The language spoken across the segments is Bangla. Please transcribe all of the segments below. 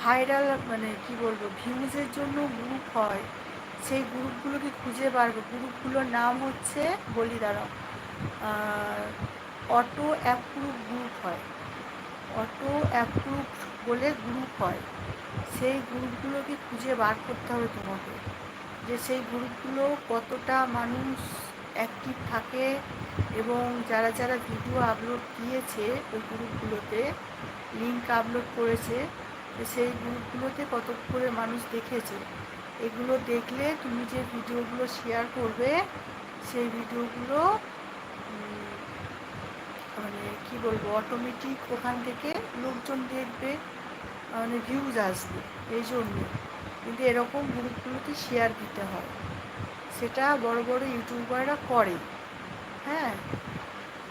ভাইরাল মানে কি বলব ভিউজের জন্য গ্রুপ হয়, সেই গ্রুপগুলোকে খুঁজে বার গ্রুপগুলোর নাম হচ্ছে, বলি দাঁড়াও অটো অ্যাপ্রুভ গ্রুপ হয় অটো অ্যাপ্রুভ বলে গ্রুপ হয়, সেই গ্রুপগুলোকে খুঁজে বার করতে হবে তোমাকে, যে সেই গ্রুপগুলো কতটা মানুষ অ্যাক্টিভ থাকে এবং যারা যারা ভিডিও আপলোড দিয়েছে, ওই গ্রুপগুলোতে লিঙ্ক আপলোড করেছে সেই গ্রুপগুলোতে কত করে মানুষ দেখেছে। এগুলো দেখলে তুমি যে ভিডিওগুলো শেয়ার করবে, সেই ভিডিওগুলো মানে কি বলব অটোমেটিক ওখান থেকে লোকজন দেখবে মানে ভিউজ আসবে এই জন্য কিন্তু এরকম গ্রুপগুলোতে শেয়ার দিতে হয়। সেটা বড় বড় ইউটিউবাররা করে। হ্যাঁ?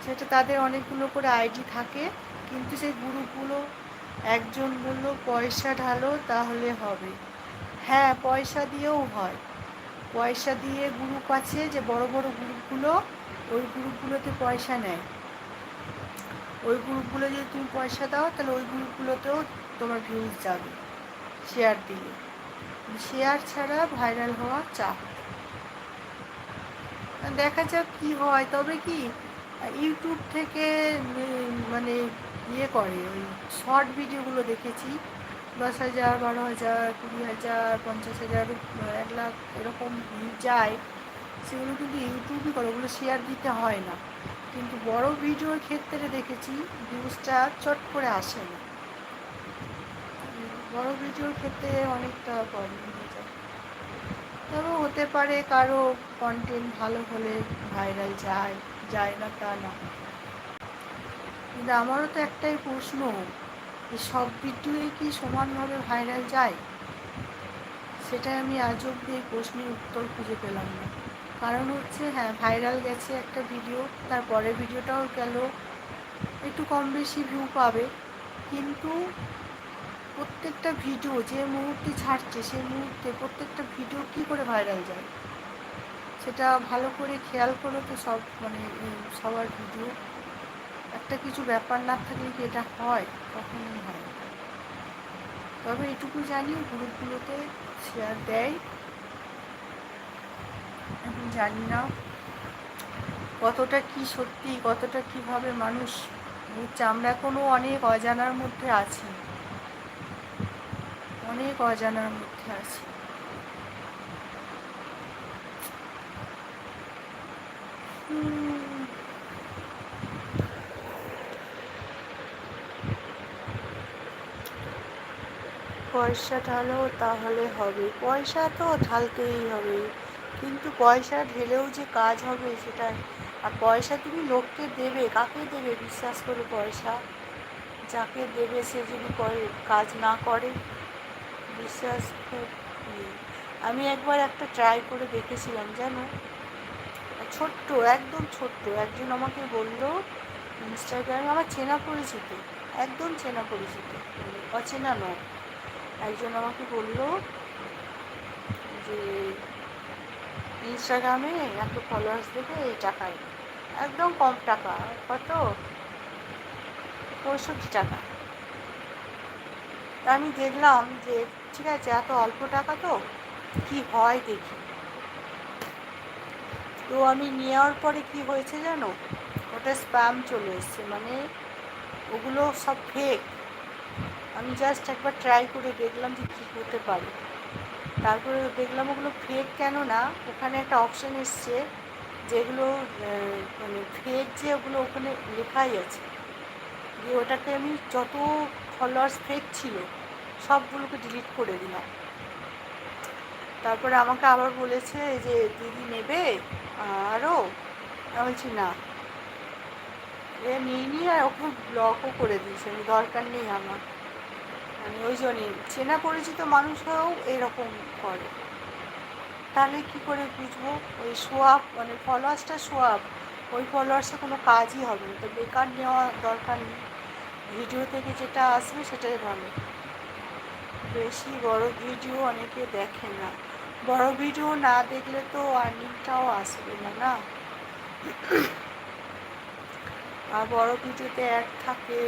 সেটা তাদের অনেকগুলো করে আইডি থাকে, কিন্তু সেই গ্রুপগুলো একজন বলল, পয়সা ঢালো তাহলে হবে। হ্যাঁ পয়সা দিয়েও হয়। পয়সা দিয়ে গ্রুপ আছে যে বড় বড় গ্রুপগুলো, ওই গ্রুপগুলোতে পয়সা নেয়। ওই গ্রুপগুলো যদি তুমি পয়সা দাও, তাহলে ওই গ্রুপগুলোতেও তোমার ভিউজ যাবে। শেয়ার দিলে। শেয়ার ছাড়া ভাইরাল হওয়া চাপ। দেখা যাক কি হয়। তবে কি ইউটিউব থেকে মানে ইয়ে করে, ওই শর্ট ভিডিওগুলো দেখেছি। দশ হাজার, বারো হাজার, কুড়ি হাজার, পঞ্চাশ হাজার, এক লাখ এরকম যায়। সেগুলো কিন্তু ইউটিউবই করে, ওগুলো শেয়ার দিতে হয় না। কিন্তু বড় ভিডিওর ক্ষেত্রে দেখেছি ভিউজটা চট করে আসে না। বড় ভিডিওর ক্ষেত্রে অনেকটা প্রবলেম হয়ে যায়। তবে হতে পারে কারও কন্টেন্ট ভালো হলে ভাইরাল যায় যায় না তা না। কিন্তু আমারও তো একটাই প্রশ্ন, যে সব ভিডিওই কি সমানভাবে ভাইরাল যায়? সেটা আমি আজ অব্দি এই প্রশ্নের উত্তর খুঁজে পেলাম না। কারণ হচ্ছে হ্যাঁ ভাইরাল গেছে একটা ভিডিও তারপরে ভিডিওটাও গেল, একটু কম বেশি ভিউ পাবে, কিন্তু প্রত্যেকটা ভিডিও যে মুহূর্তে ছাড়ছে সেই মুহূর্তে প্রত্যেকটা ভিডিও কি করে ভাইরাল যায়? সেটা ভালো করে খেয়াল করো তো সব মানে সবার ভিডিও একটা কিছু ব্যাপার না থাকলে কি এটা হয়? কখনোই হয় তবে এটুকু জানি গ্রুপগুলোতে শেয়ার দেয়। এখন জানি না কতটা কি সত্যি, কতটা কীভাবে মানুষ, বুঝছে, আমরা এখনও অনেক অজানার মধ্যে আছি। অনেক অজানার মধ্যে আছি। পয়সা ঢালো তাহলে হবে। পয়সা তো ঢালতেই হবে। কিন্তু পয়সা ঢেলেও যে কাজ হবে সেটা আর পয়সা তুমি লোককে দেবে, কাকে দেবে? বিশ্বাস করে পয়সা। যাকে দেবে সে যদি কাজ না করে, বিশ্বাস আমি একবার একটা ট্রাই করে দেখেছিলাম, জানো? ছোট্ট, একদম ছোট্ট। একজন আমাকে বলল ইনস্টাগ্রামে আমার চেনা পরিচিত। একদম চেনা পরিচিত। অচেনা নয়। একজন আমাকে বলল যে ইনস্টাগ্রামে এত ফলোয়ার্স দেবে এই টাকায়। একদম কম টাকা, কত? পঁয়ষট্টি টাকা। তা আমি দেখলাম যে, ঠিক আছে, এত অল্প টাকা তো, কি হয় দেখি। তো আমি নেওয়ার পরে কি হয়েছে জানো, ওটা স্প্যাম চলে এসছে মানে ওগুলো সব ফেক আমি জাস্ট একবার ট্রাই করে দেখলাম যে কী হতে পারে। তারপরে দেখলাম ওগুলো ফেক কেন না, ওখানে একটা অপশান এসছে যেগুলো মানে ফেক যে ওগুলো ওখানে লেখাই আছে। যে ওটাকে আমি যত ফলোয়ার্স ফেক ছিল, সবগুলোকে ডিলিট করে দিলাম। তারপরে আমাকে আবার বলেছে যে, দিদি নেবে? আরও আমি বলছি, না। এ নিয়ে নিয়ে আর ওকে ব্লকও করে দিয়েছে দরকার নেই আমার। মানে ওই জন্যই। চেনা পরিচিত মানুষ হয়েও এরকম করে। তাহলে কি করে বুঝব? ওই সোয়াব মানে ফলোয়ার্সটা সোয়াব, ওই ফলোয়ার্সে কোনো কাজই হবে না। তো বেকার নেওয়া দরকার নেই। ভিডিও থেকে যেটা আসবে সেটাই ভালো। বেশি বড় ভিডিও অনেকে দেখে না। বড় ভিডিও না দেখলে তো আর্নিংটাও আসবে না না? আর বড় ভিডিওতে অ্যাড থাকে